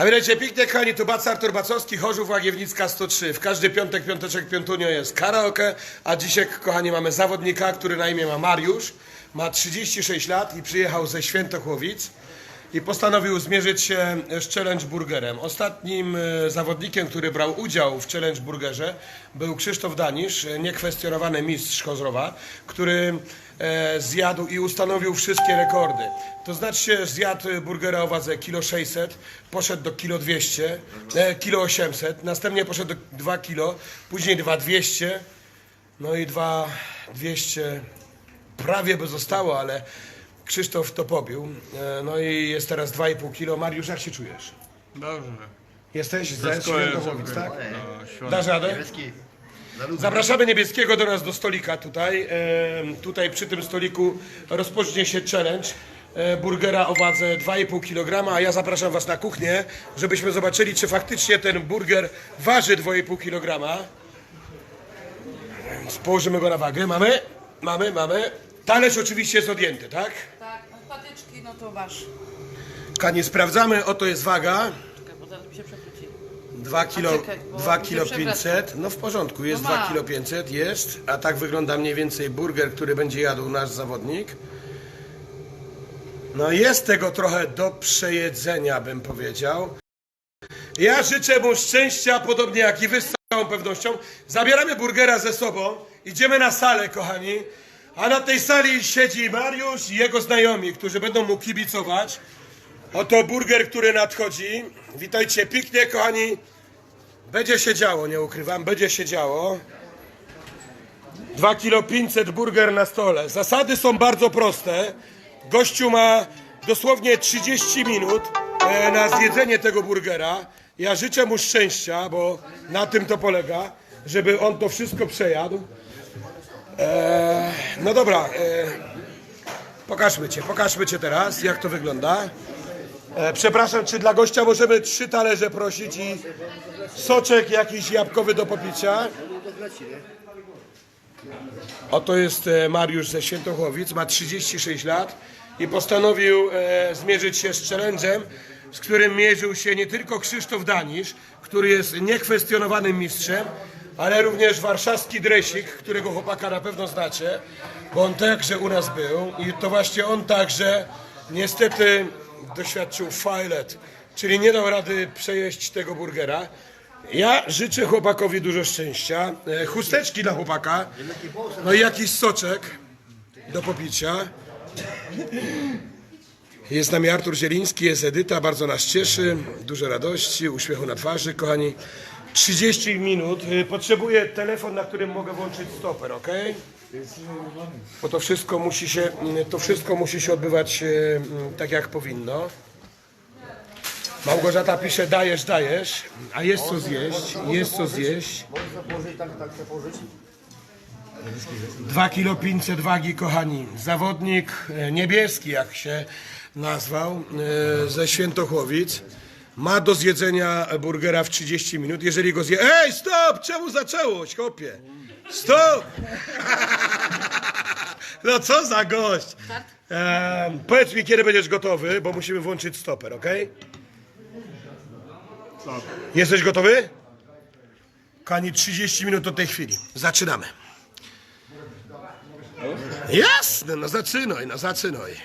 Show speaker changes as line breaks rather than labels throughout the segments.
A wiecie, pięknie kochani, tu Bac Artur Bacowski, Chorzów Łagiewnicka 103. W każdy piątek, piąteczek, piątunio jest karaoke, a dzisiaj, kochani, mamy zawodnika, który na imię ma Mariusz. Ma 36 lat i przyjechał ze Świętochłowic i postanowił zmierzyć się z Challenge Burgerem. Ostatnim e, zawodnikiem, który brał udział w Challenge Burgerze był Krzysztof Danisz, e, niekwestionowany mistrz Chozrowa, który e, zjadł i ustanowił wszystkie rekordy. To znaczy zjadł burgera o wadze kilo 600, poszedł do kilo 200, e, kilo 800, następnie poszedł do 2 kilo, później 2200, no i 2200 prawie by zostało, ale Krzysztof to pobił. E, No i jest teraz 2,5 kilo. Mariusz, jak się czujesz?
Dobrze.
Jesteś ze
sobie.
tak?
No.
Dasz radę?
Niebieski.
Zapraszamy Niebieskiego do nas do stolika tutaj. E, Tutaj przy tym stoliku rozpocznie się challenge e, burgera o wadze 2,5 kg, a ja zapraszam Was na kuchnię, żebyśmy zobaczyli, czy faktycznie ten burger waży 2,5 kg. Położymy go na wagę. Mamy? Mamy, mamy. Talerz oczywiście jest odjęty, tak?
Tak, a patyczki, no to masz.
Kanie sprawdzamy, oto jest waga.
Czekaj, bo zaraz mi się przewróci.
2 kilo,
czekaj, bo
2
mi się
kilo
przewraca.
500, no w porządku, jest
No
2
ma.
kilo 500, jest, a tak wygląda mniej więcej burger, który będzie jadł nasz zawodnik. No jest tego trochę do przejedzenia, bym powiedział. Ja życzę mu szczęścia, podobnie jak i wy z całą pewnością. Zabieramy burgera ze sobą, idziemy na salę, kochani. A na tej sali siedzi Mariusz i jego znajomi, którzy będą mu kibicować. Oto burger, który nadchodzi. Witajcie pięknie, kochani. Będzie się działo, nie ukrywam, będzie się działo. 2 kilo 500 burger na stole. Zasady są bardzo proste. Gościu ma dosłownie 30 minut e, na zjedzenie tego burgera. Ja życzę mu szczęścia, bo na tym to polega, żeby on to wszystko przejadł. E, no dobra, e, pokażmy cię, pokażmy cię teraz, jak to wygląda. E, przepraszam, czy dla gościa możemy trzy talerze prosić i soczek jakiś jabłkowy do popicia? Oto jest Mariusz ze Świętochłowic, ma 36 lat i postanowił e, zmierzyć się z challenge'em, z którym mierzył się nie tylko Krzysztof Danisz, który jest niekwestionowanym mistrzem, ale również warszawski dresik, którego chłopaka na pewno znacie, bo on także u nas był i to właśnie on także niestety doświadczył filet, czyli nie dał rady przejeść tego burgera. Ja życzę chłopakowi dużo szczęścia. E, Chusteczki dla chłopaka. No i jakiś soczek do popicia. Jest z nami Artur Zieliński, jest Edyta, bardzo nas cieszy. Dużo radości, uśmiechu na twarzy, kochani. 30 minut. Y, Potrzebuję telefon, na którym mogę włączyć stoper, ok? Bo to wszystko musi się, mm, to wszystko musi się odbywać y, tak jak powinno. Małgorzata pisze, dajesz, dajesz, a jest co zjeść, jest co zjeść. 2 kilo 500 wagi, kochani. Zawodnik e, niebieski, jak się nazwał, e, ze Świętochłowic. Ma do zjedzenia burgera w 30 minut. Jeżeli go zje... Ej, stop! Czemu zaczęłoś, chłopie? Stop! No co za gość! E, powiedz mi, kiedy będziesz gotowy, bo musimy włączyć stoper, ok? Jesteś gotowy? Kani, 30 minut od tej chwili. Zaczynamy. Jasne, no zaczynaj, no zaczynaj.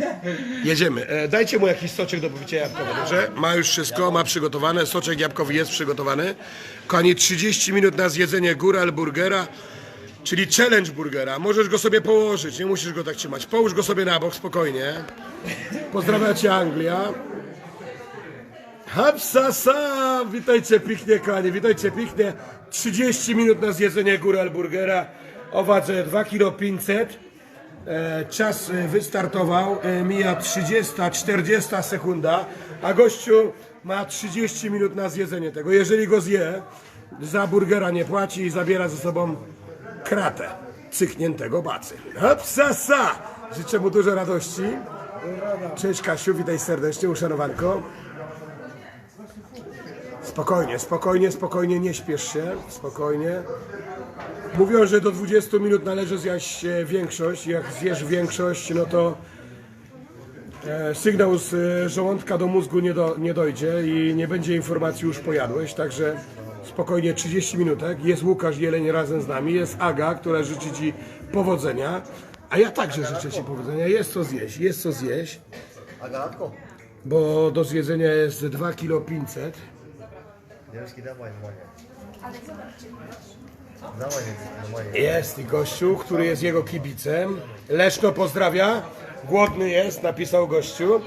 Jedziemy. E, dajcie mu jakiś soczek do popicia jabłkowy, dobrze? Ma już wszystko, ma przygotowane. Soczek jabłkowy jest przygotowany. Kochani, 30 minut na zjedzenie góral burgera, czyli challenge burgera. Możesz go sobie położyć, nie musisz go tak trzymać. Połóż go sobie na bok, spokojnie. Pozdrawiacie Anglia. Hapsasa! Witajcie pięknie, kochani, witajcie pięknie. 30 minut na zjedzenie góral burgera o wadze 2 kg 500. E, czas e, wystartował, e, mija 30, 40 sekunda, a gościu ma 30 minut na zjedzenie tego. Jeżeli go zje, za burgera nie płaci i zabiera ze sobą kratę cykniętego bacy. Hapsasa! Życzę mu dużo radości. Cześć Kasiu, witaj serdecznie, uszanowanko. Spokojnie, spokojnie, spokojnie, nie śpiesz się, spokojnie. Mówią, że do 20 minut należy zjeść e, większość. Jak zjesz większość, no to e, sygnał z e, żołądka do mózgu nie, do, nie dojdzie i nie będzie informacji już pojadłeś, także spokojnie 30 minutek. Jest Łukasz Jeleń razem z nami, jest Aga, która życzy Ci powodzenia, a ja także życzę Ci powodzenia. Jest co zjeść, jest co zjeść.
Agatko.
Bo do zjedzenia jest 2 kg 500.
Dziewczki, dawaj. Ale.
Jest i gościu, który jest jego kibicem. Leszno pozdrawia. Głodny jest, napisał gościu.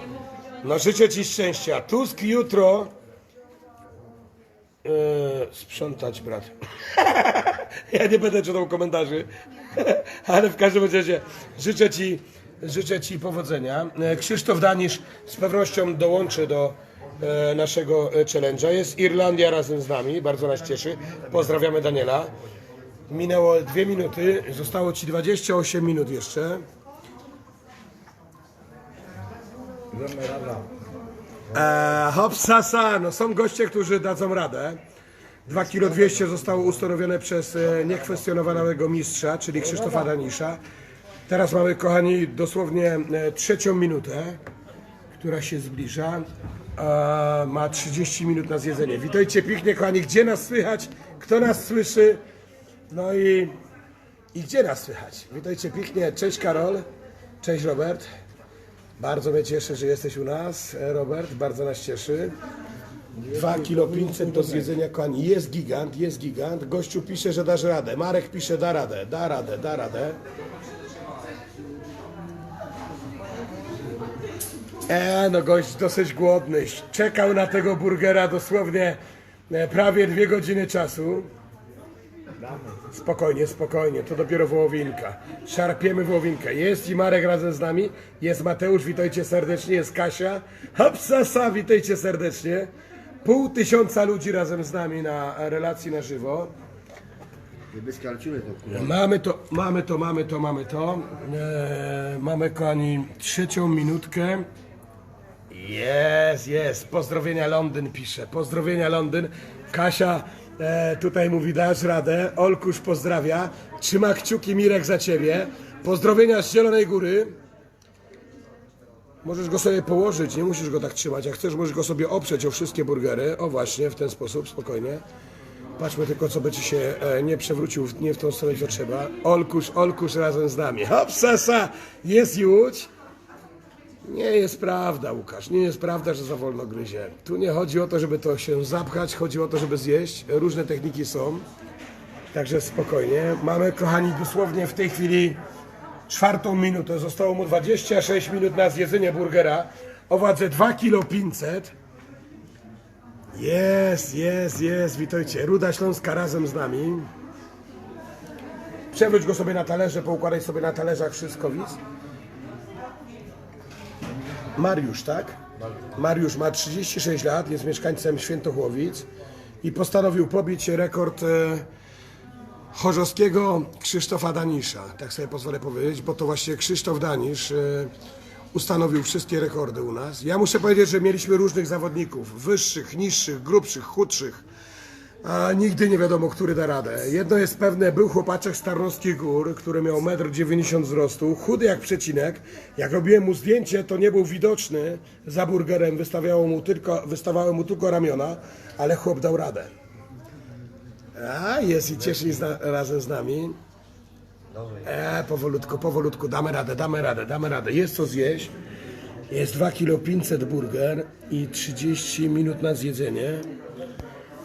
No życzę Ci szczęścia. Tusk jutro... Eee, sprzątać, brat. ja nie będę czytał komentarzy. Ale w każdym razie życzę Ci, życzę ci powodzenia. E, Krzysztof Danisz z pewnością dołączy do e, naszego challenge'a. Jest Irlandia razem z nami, bardzo nas cieszy. Pozdrawiamy Daniela. Minęło dwie minuty, zostało Ci 28 minut jeszcze. Eee, hop, sasa, no są goście, którzy dadzą radę. 2 kg 200 zostało ustanowione przez e, niekwestionowanego mistrza, czyli Krzysztofa Danisza. Teraz mamy, kochani, dosłownie e, trzecią minutę, która się zbliża. A ma 30 minut na zjedzenie. Witajcie pięknie, kochani. Gdzie nas słychać? Kto nas słyszy? No i, i gdzie nas słychać? Witajcie pięknie. Cześć Karol. Cześć Robert. Bardzo mnie cieszy, że jesteś u nas, e, Robert. Bardzo nas cieszy. 2 kilo 500 do zjedzenia, kochani. Jest gigant, jest gigant. Gościu pisze, że dasz radę. Marek pisze, da radę, da radę, da radę. E, no gość dosyć głodny. Czekał na tego burgera dosłownie e, prawie dwie godziny czasu. Spokojnie, spokojnie, to dopiero wołowinka. Szarpiemy wołowinkę. Jest i Marek razem z nami, jest Mateusz, witajcie serdecznie, jest Kasia. Hopsasa, witajcie serdecznie. Pół tysiąca ludzi razem z nami na relacji na żywo.
Kalciuny to kurwa.
Mamy to, mamy to, mamy to, mamy to. Eee, mamy kochani trzecią minutkę. Jest, jest. Pozdrowienia Londyn pisze. Pozdrowienia Londyn. Kasia e, tutaj mówi dasz radę. Olkusz pozdrawia. Trzyma kciuki Mirek za ciebie. Pozdrowienia z Zielonej Góry. Możesz go sobie położyć, nie musisz go tak trzymać. Jak chcesz, możesz go sobie oprzeć o wszystkie burgery. O właśnie, w ten sposób, spokojnie. Patrzmy tylko, co by ci się e, nie przewrócił, w- nie w tą stronę, co trzeba. Olkusz, Olkusz razem z nami. Hop, sasa, jest Łódź. Nie jest prawda, Łukasz, nie jest prawda, że za wolno gryzie. Tu nie chodzi o to, żeby to się zapchać, chodzi o to, żeby zjeść. Różne techniki są, także spokojnie. Mamy, kochani, dosłownie w tej chwili czwartą minutę. Zostało mu 26 minut na zjedzenie burgera o wadze 2 kg 500. Jest, jest, jest, witajcie. Ruda Śląska razem z nami. Przewróć go sobie na talerze, poukładaj sobie na talerzach wszystko, widz. Mariusz, tak? Mariusz ma 36 lat, jest mieszkańcem Świętochłowic i postanowił pobić rekord e, Chorzowskiego Krzysztofa Danisza. Tak sobie pozwolę powiedzieć, bo to właśnie Krzysztof Danisz e, ustanowił wszystkie rekordy u nas. Ja muszę powiedzieć, że mieliśmy różnych zawodników, wyższych, niższych, grubszych, chudszych. A nigdy nie wiadomo, który da radę. Jedno jest pewne, był chłopaczek z Tarnowskich Gór, który miał 1,90 m wzrostu, chudy jak przecinek. Jak robiłem mu zdjęcie, to nie był widoczny za burgerem, wystawiało mu tylko, wystawały mu tylko ramiona, ale chłop dał radę. A, jest i cieszy się razem z nami. E, powolutku, powolutku, damy radę, damy radę, damy radę. Jest co zjeść. Jest 2 kg 500 burger i 30 minut na zjedzenie.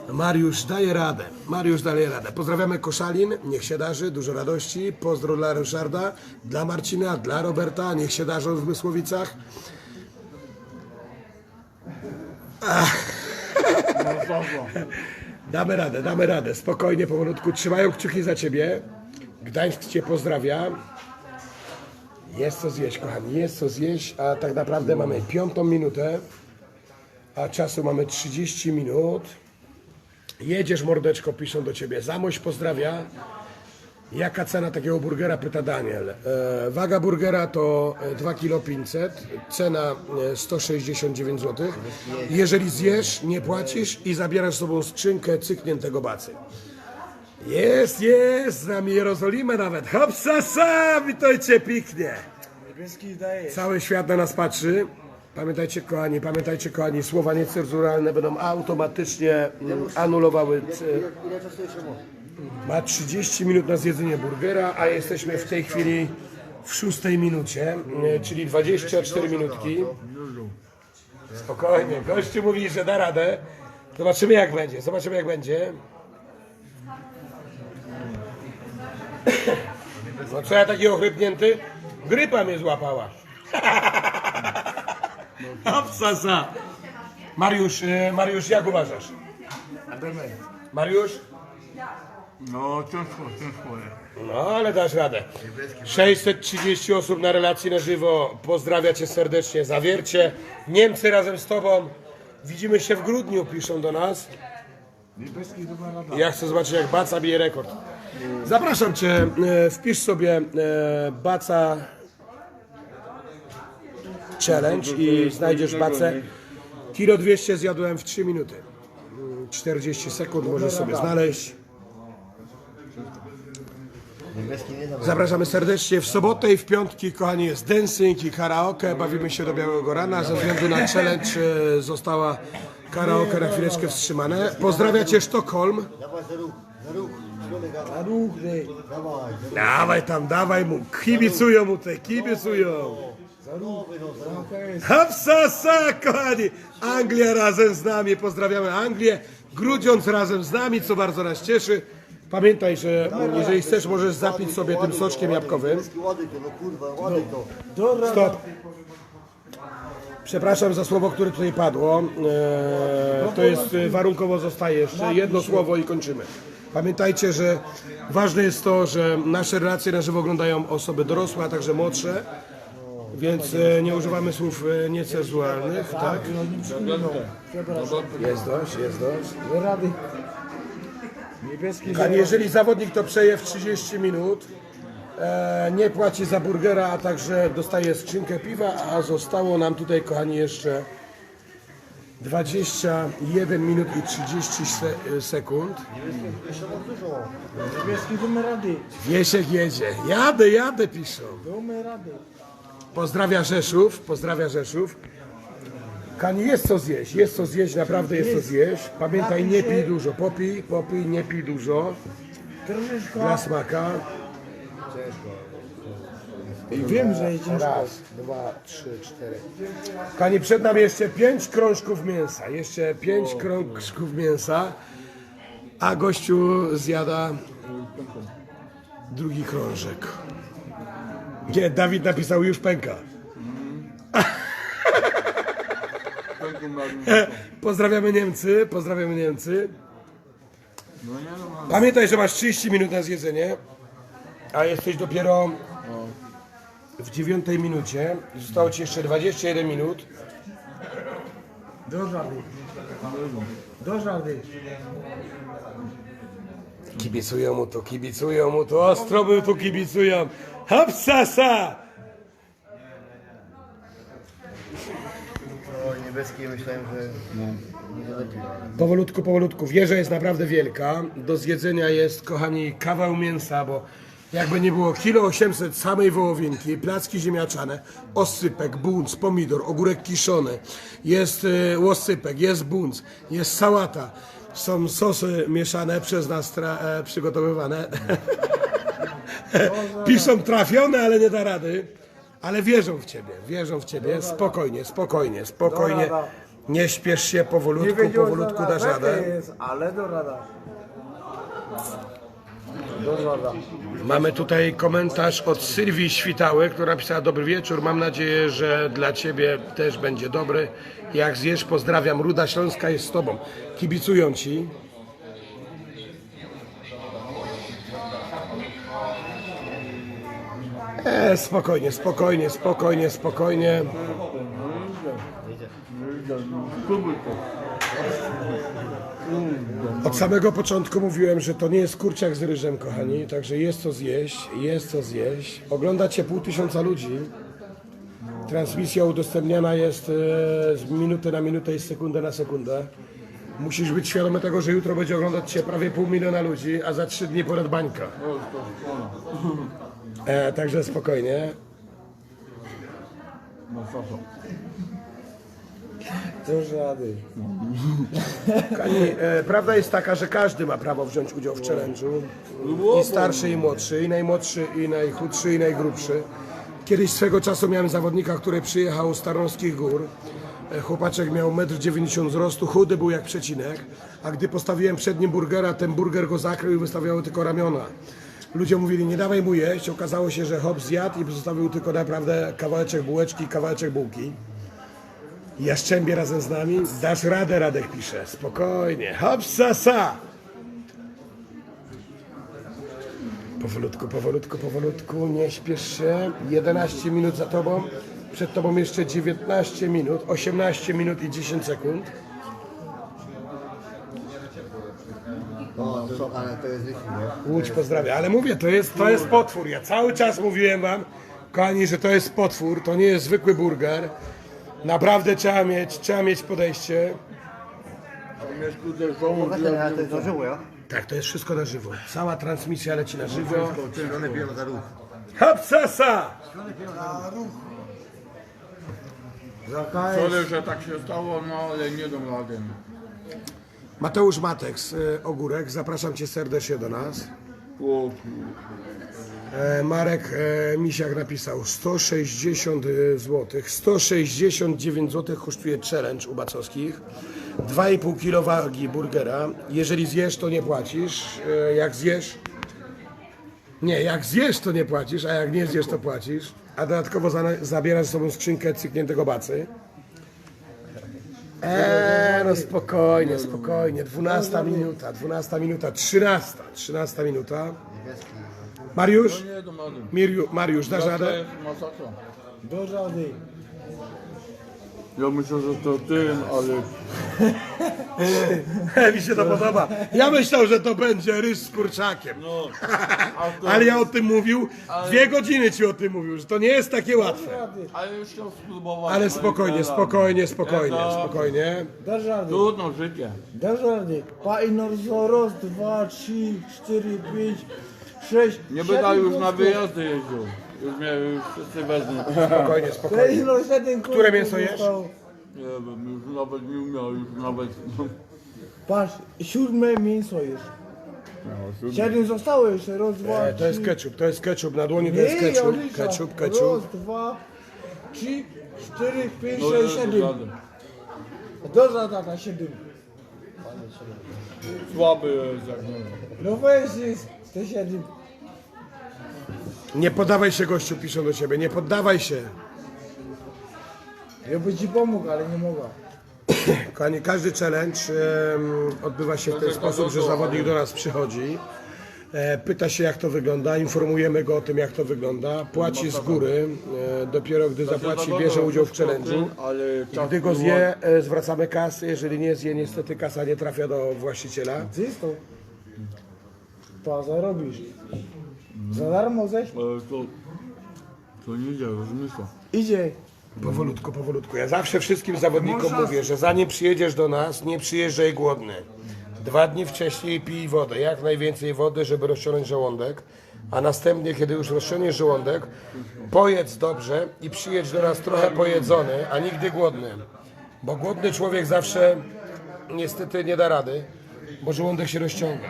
Mariusz daje radę. Mariusz daje radę. Pozdrawiamy Koszalin, niech się darzy, dużo radości. Pozdro dla Ryszarda, dla Marcina, dla Roberta, niech się darzą w Zmysłowicach. Damy radę, damy radę. Spokojnie, powolutku. Trzymają kciuki za ciebie. Gdańsk cię pozdrawia. Jest co zjeść, kochani, jest co zjeść, a tak naprawdę mamy piątą minutę, a czasu mamy 30 minut. Jedziesz, mordeczko, piszą do ciebie. Zamość pozdrawia. Jaka cena takiego burgera? Pyta Daniel. E, waga burgera to e, 2 kg 500, cena e, 169 zł. Jeżeli zjesz, nie płacisz i zabierasz z sobą skrzynkę cykniętego bacy. Jest, jest, z nami Jerozolima nawet. Hopsasa, witajcie pięknie. Cały świat na nas patrzy. Pamiętajcie kochani, pamiętajcie kochani, słowa niecenzuralne będą automatycznie mm, anulowały.
jeszcze ma?
Ma 30 minut na zjedzenie burgera, a jesteśmy w tej chwili w szóstej minucie, e, czyli 24 minutki. Spokojnie, gościu mówi, że da radę. Zobaczymy jak będzie, zobaczymy jak będzie. No co ja taki ochrypnięty? Grypa mnie złapała. Obsasa. Mariusz, e, Mariusz, jak uważasz? Mariusz?
No ciężko, ciężko jest.
No, ale dasz radę. 630 osób na relacji na żywo. Pozdrawia cię serdecznie. Zawiercie. Niemcy razem z tobą. Widzimy się w grudniu, piszą do nas.
Niebieski rada.
Ja chcę zobaczyć, jak Baca bije rekord. Zapraszam cię. e, Wpisz sobie e, Baca Challenge i znajdziesz Bacę. Kilo 200 zjadłem w 3 minuty. Mm, 40 sekund możesz sobie znaleźć. Zapraszamy serdecznie w sobotę i w piątki, kochani, jest dancing i karaoke. Bawimy się do białego rana. Ze względu na challenge e, została karaoke na chwileczkę wstrzymane. Pozdrawiam cię Sztokholm.
Dawaj
tam, dawaj mu. Kibicują mu te, kibicują. Hapsasa, kochani! Anglia razem z nami. Pozdrawiamy Anglię. Grudziąc razem z nami, co bardzo nas cieszy. Pamiętaj, że jeżeli chcesz, możesz zapić sobie tym soczkiem jabłkowym.
No.
Stop. Przepraszam za słowo, które tutaj padło. Eee, to jest e, warunkowo zostaje jeszcze jedno słowo i kończymy. Pamiętajcie, że ważne jest to, że nasze relacje na żywo oglądają osoby dorosłe, a także młodsze. Więc e, nie używamy słów e, niecenzuralnych, tak? Jest dość, jest dość.
Do rady. Niebieski
A jeżeli zawodnik to przeje w 30 minut, e, nie płaci za burgera, a także dostaje skrzynkę piwa, a zostało nam tutaj, kochani, jeszcze 21 minut i 30 se, sekund.
Jeszcze mam dużo.
Niebieski damy rady.
Wiesiek jedzie. Jadę, jadę, piszą.
Damy rady.
Pozdrawia Rzeszów, pozdrawia Rzeszów. Kani, jest co zjeść, jest co zjeść, naprawdę jest co zjeść. Pamiętaj, nie pij dużo, popij, popij, nie pij dużo.
Troszeczkę.
Dla smaka.
Wiem, że jest ciężko.
Raz, dwa, trzy, cztery. Kani, przed nami jeszcze pięć krążków mięsa. Jeszcze pięć krążków mięsa. A gościu zjada drugi krążek. Nie, Dawid napisał już pęka. Pozdrawiamy Niemcy, pozdrawiamy Niemcy. Pamiętaj, że masz 30 minut na zjedzenie, a jesteś dopiero w dziewiątej minucie. Zostało ci jeszcze 21 minut.
Do rady. Do rady.
Kibicują mu to, kibicują mu to, ostro mu tu kibicują. Hapsasa!
O, niebieski myślałem, że nie lepiej.
Powolutku, powolutku. Wieża jest naprawdę wielka. Do zjedzenia jest, kochani, kawał mięsa, bo jakby nie było kilo 800 samej wołowinki, placki ziemniaczane, oscypek, bunc, pomidor, ogórek kiszony, jest y, łosypek, jest bunc, jest sałata, są sosy mieszane przez nas tra, e, przygotowywane. Piszą trafione, ale nie da rady. Ale wierzą w ciebie, wierzą w ciebie. Spokojnie, spokojnie, spokojnie. Nie śpiesz się, powolutku, powolutku dasz radę.
ale do rada.
Mamy tutaj komentarz od Sylwii Świtały, która napisała dobry wieczór. Mam nadzieję, że dla Ciebie też będzie dobry. Jak zjesz, pozdrawiam. Ruda Śląska jest z Tobą. Kibicują Ci. E, spokojnie, spokojnie, spokojnie, spokojnie. Od samego początku mówiłem, że to nie jest kurczak z ryżem, kochani, także jest co zjeść, jest co zjeść. Oglądacie pół tysiąca ludzi. Transmisja udostępniana jest e, z minuty na minutę i z sekundę na sekundę. Musisz być świadomy tego, że jutro będzie oglądać Cię prawie pół miliona ludzi, a za trzy dni ponad bańka. E, także spokojnie.
No co to?
Dasz rady.
Kochani, e, prawda jest taka, że każdy ma prawo wziąć udział w challenge'u. I starszy, i młodszy, i najmłodszy, i najchudszy, i najgrubszy. Kiedyś swego czasu miałem zawodnika, który przyjechał z Tarnowskich Gór. E, Chłopaczek miał 1,90 m wzrostu, chudy był jak przecinek, a gdy postawiłem przed nim burgera, ten burger go zakrył i wystawiały tylko ramiona. Ludzie mówili, nie dawaj mu jeść, okazało się, że hop zjadł i zostawił tylko naprawdę kawałeczek bułeczki, kawałeczek bułki. Jaszczębie razem z nami. Dasz radę, Radek pisze. Spokojnie. Hop, sa, sa. Powolutku, powolutku, powolutku. Nie śpiesz się. 11 minut za tobą. Przed tobą jeszcze 19 minut, 18 minut i 10 sekund.
No, to, ale to jest jeśli, nie?
Łódź pozdrawia. Ale mówię, to jest, to jest potwór. Ja cały czas mówiłem wam, kochani, że to jest potwór. To nie jest zwykły burger. Naprawdę trzeba mieć, trzeba mieć podejście.
Mnie kurde żołądź
Pokażę, ale to jest na żywo, ja?
Tak, to jest wszystko na żywo. Cała transmisja leci na żywo.
Zielone pieniądze za ruch.
Hop, sa, sa.
Za KS.
Sorry, że tak się stało, no ale nie dam rady.
Mateusz Matek z e, Ogórek, zapraszam Cię serdecznie do nas. E, Marek e, Misiak napisał 160 zł. 169 zł kosztuje challenge u Bacowskich. 2,5 kg wagi burgera. Jeżeli zjesz, to nie płacisz. Jak zjesz... Nie, jak zjesz, to nie płacisz, a jak nie zjesz, to płacisz. A dodatkowo za, zabierasz ze sobą skrzynkę cykniętego bacy. Eee, no spokojnie, spokojnie. 12 minuta, 12 minuta, 13, 13 minuta. Mariusz? Miriu, Mariusz, dasz radę?
Dasz rady.
Ja myślę, że to tym, ale
Mi się to podoba. Ja myślał, że to będzie ryż z kurczakiem.
no.
Ale ja o tym mówił, dwie godziny ci o tym mówił, że to nie jest takie łatwe.
ale już chciał spróbować.
Ale spokojnie,
dam.
spokojnie, spokojnie, spokojnie.
Dasz rady.
Trudno życie.
Pa i no raz, dwa, trzy, cztery, pięć, sześć.
Nie będę już na wyjazdy jeździł. Już mnie już wszyscy wezmą.
Spokojnie, spokojnie.
no
Które mięso jesz?
Nie wiem, już nawet nie umiał, już nawet...
Patrz, siódme mięso jest. Siedem zostało jeszcze, raz, dwa,
E, To jest
trzy.
ketchup, to jest ketchup, na dłoni to jest
Nie,
ketchup,
Olisza.
ketchup,
Raz,
ketchup.
dwa, trzy, cztery, pięć,
No,
sześć, siedem. Do zadania siedem.
Słaby jest jak nie wiem.
No weź jest, to siedem.
Nie poddawaj się gościu, piszą do ciebie, nie poddawaj się.
Ja by ci pomógł, ale nie mogła.
Kochani, każdy challenge em, odbywa się w ten sposób, że zawodnik do nas przychodzi, e, pyta się jak to wygląda, informujemy go o tym jak to wygląda, płaci z góry, e, dopiero gdy zapłaci bierze udział w challenge'u.
Ale czas
Gdy go zje, e, zwracamy kasę, jeżeli nie zje, niestety kasa nie trafia do właściciela.
Co jest to? To zarobisz. Za darmo ześ?
Ale to... To nie idzie, rozumiesz to?
Idzie.
Powolutku, powolutku. Ja zawsze wszystkim zawodnikom mówię, że zanim przyjedziesz do nas, nie przyjeżdżaj głodny. Dwa dni wcześniej pij wodę, jak najwięcej wody, żeby rozciągnąć żołądek, a następnie, kiedy już rozciągniesz żołądek, pojedz dobrze i przyjedź do nas trochę pojedzony, a nigdy głodny. Bo głodny człowiek zawsze niestety nie da rady, bo żołądek się rozciąga.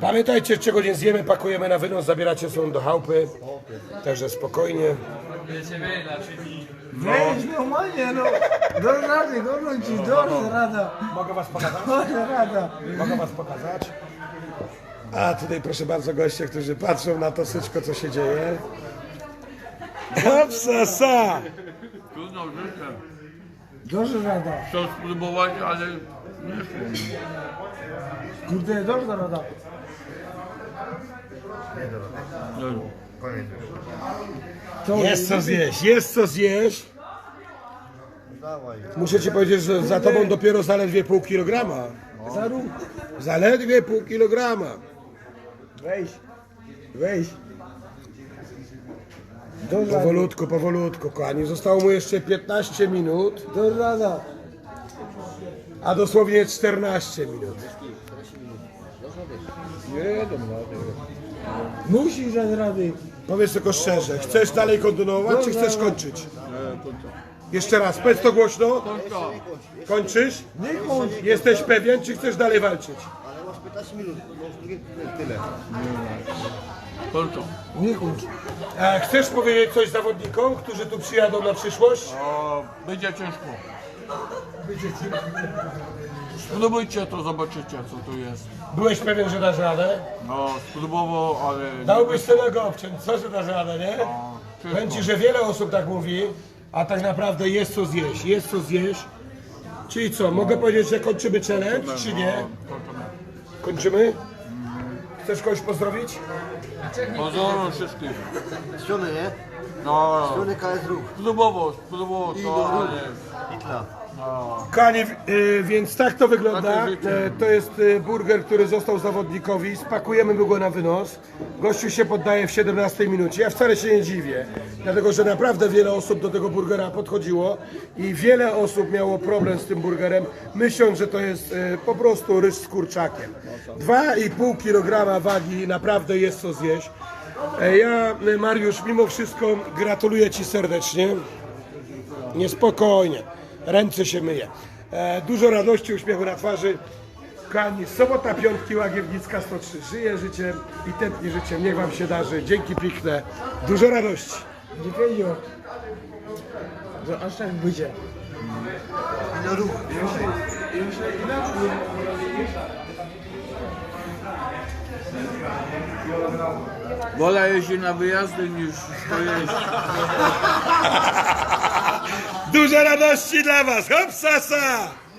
Pamiętajcie, czego nie zjemy, pakujemy na wynos, zabieracie są do chałupy, także spokojnie.
Weź normalnie, no. Do rady, do ci, do rada.
Mogę was pokazać?
Do rada.
Mogę was pokazać? A tutaj proszę bardzo goście, którzy patrzą na to wszystko, co się dzieje. Hopsa, sa!
Trudno życie.
Do rada.
Chcę spróbować, ale nie szło.
Kurde, do rada.
Nie.
Koniec.
Jest co zjeść, jest co zjeść.
Dawaj.
Muszę ci powiedzieć, że za tobą dopiero zaledwie pół kilograma. Zaledwie pół kilograma.
Weź. Weź. Do.
Powolutku, powolutku, kochani. Zostało mu jeszcze 15 minut,
Do rada.
a dosłownie 14 minut.
Nie dam rady.
Musisz dać rady.
Powiedz tylko szczerze, chcesz dalej kontynuować, czy chcesz kończyć? Jeszcze raz, powiedz to głośno. Kończysz?
Nie kończ.
Jesteś pewien, czy chcesz dalej walczyć?
Ale masz 15 minut, tyle.
Kończka.
Nie kończ.
E, chcesz powiedzieć coś zawodnikom, którzy tu przyjadą na przyszłość?
O, będzie ciężko. Spróbujcie to, zobaczycie co tu jest.
Byłeś pewien, że dasz radę?
No, spróbował, ale...
Dałbyś sobie go obciąć, co, że dasz radę, nie?
No, ciężko.
Powiem ci, że wiele osób tak mówi, a tak naprawdę jest co zjeść, jest co zjeść. Czyli co, mogę powiedzieć, że kończymy challenge, czy nie?
No, kończymy.
Kończymy? Chcesz kogoś pozdrowić?
Pozdrawiam wszystkich.
Ściony, nie?
No,
Ściony KS Ruch.
spróbował, spróbował to, ale...
Hitla.
Kochani, y, więc tak to wygląda. E, To jest y, burger, który został zawodnikowi. Spakujemy go na wynos. Gościu się poddaje w 17 minucie. Ja wcale się nie dziwię, dlatego że naprawdę wiele osób do tego burgera podchodziło i wiele osób miało problem z tym burgerem, myśląc, że to jest y, po prostu ryż z kurczakiem. 2,5 kg wagi naprawdę jest co zjeść. E, Ja, y, Mariusz, mimo wszystko gratuluję Ci serdecznie. Niespokojnie. Ręce się myje. E, dużo radości, uśmiechu na twarzy. Kochani, sobota, piątki, Łagiewnicka 103. Żyje życiem i tętni życiem. Niech Wam się darzy. Dzięki piękne. Dużo radości.
Nie wiedział. Że aż tak będzie.
I do Ruch.
Wolę jeździć na wyjazdy niż jeść.
Dużo radości dla Was. Hop, sasa!